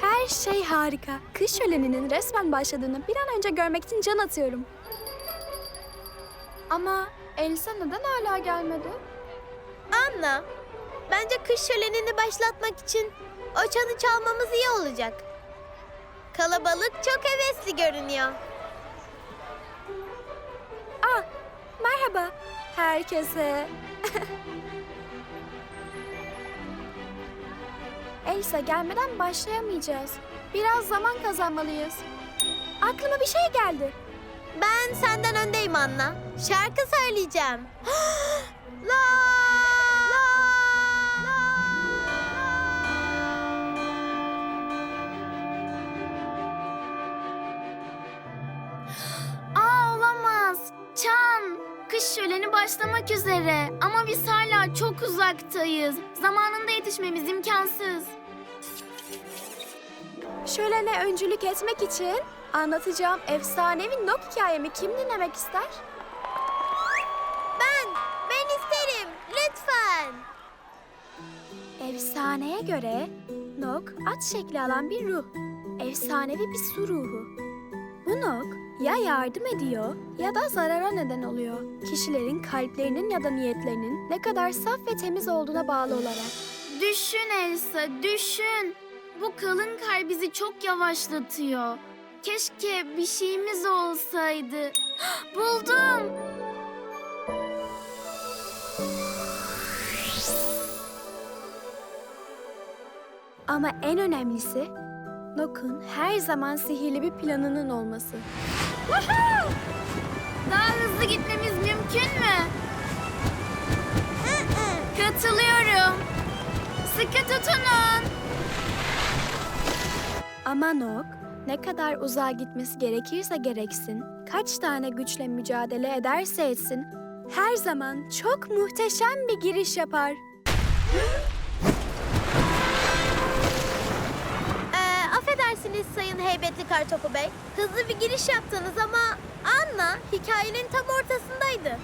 Her şey harika. Kış şöleninin resmen başladığını bir an önce görmek için can atıyorum. Ama Elsa neden hala gelmedi? Anna, bence kış şölenini başlatmak için o çanı çalmamız iyi olacak. Kalabalık çok hevesli görünüyor. Ah, merhaba herkese. Elsa gelmeden başlayamayacağız. Biraz zaman kazanmalıyız. Aklıma bir şey geldi. Ben senden öndeyim Anna. Şarkı söyleyeceğim. la, la, Aa olamaz. Çan. Kış şöleni başlamak üzere. Ama biz hala çok uzaktayız. Zamanında yetişmemiz imkansız. Şölene öncülük etmek için anlatacağım efsanevi Nok hikayemi kim dinlemek ister? Ben, ben isterim. Lütfen. Efsaneye göre Nok at şekli alan bir ruh. Efsanevi bir su ruhu. Bu Nok ya yardım ediyor ya da zarara neden oluyor. Kişilerin kalplerinin ya da niyetlerinin ne kadar saf ve temiz olduğuna bağlı olarak. Düşün Elsa, düşün. Bu kalın kar bizi çok yavaşlatıyor. Keşke bir şeyimiz olsaydı. Buldum. Ama en önemlisi Nok'un her zaman sihirli bir planının olması. Daha hızlı gitmemiz mümkün mü? Katılıyorum. Sıkı tutunun. Ama Nok ne kadar uzağa gitmesi gerekirse gereksin, kaç tane güçle mücadele ederse etsin, her zaman çok muhteşem bir giriş yapar. Ee, affedersiniz Sayın Heybetli Kartopu Bey. Hızlı bir giriş yaptınız ama Anna hikayenin tam ortasındaydı.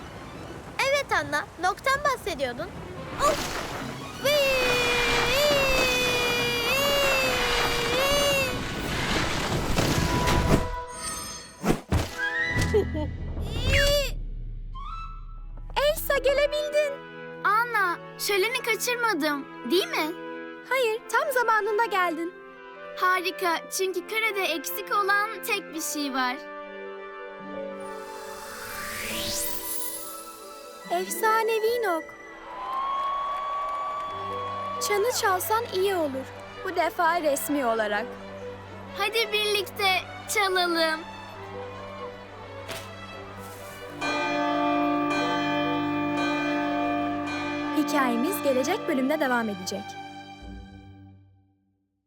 Evet Anna, noktan bahsediyordun. Of! Gelebildin. Anna, şöleni kaçırmadım, değil mi? Hayır, tam zamanında geldin. Harika, çünkü karede eksik olan tek bir şey var. Efsanevi Nok. Çanı çalsan iyi olur. Bu defa resmi olarak. Hadi birlikte çalalım. Hikayemiz gelecek bölümde devam edecek.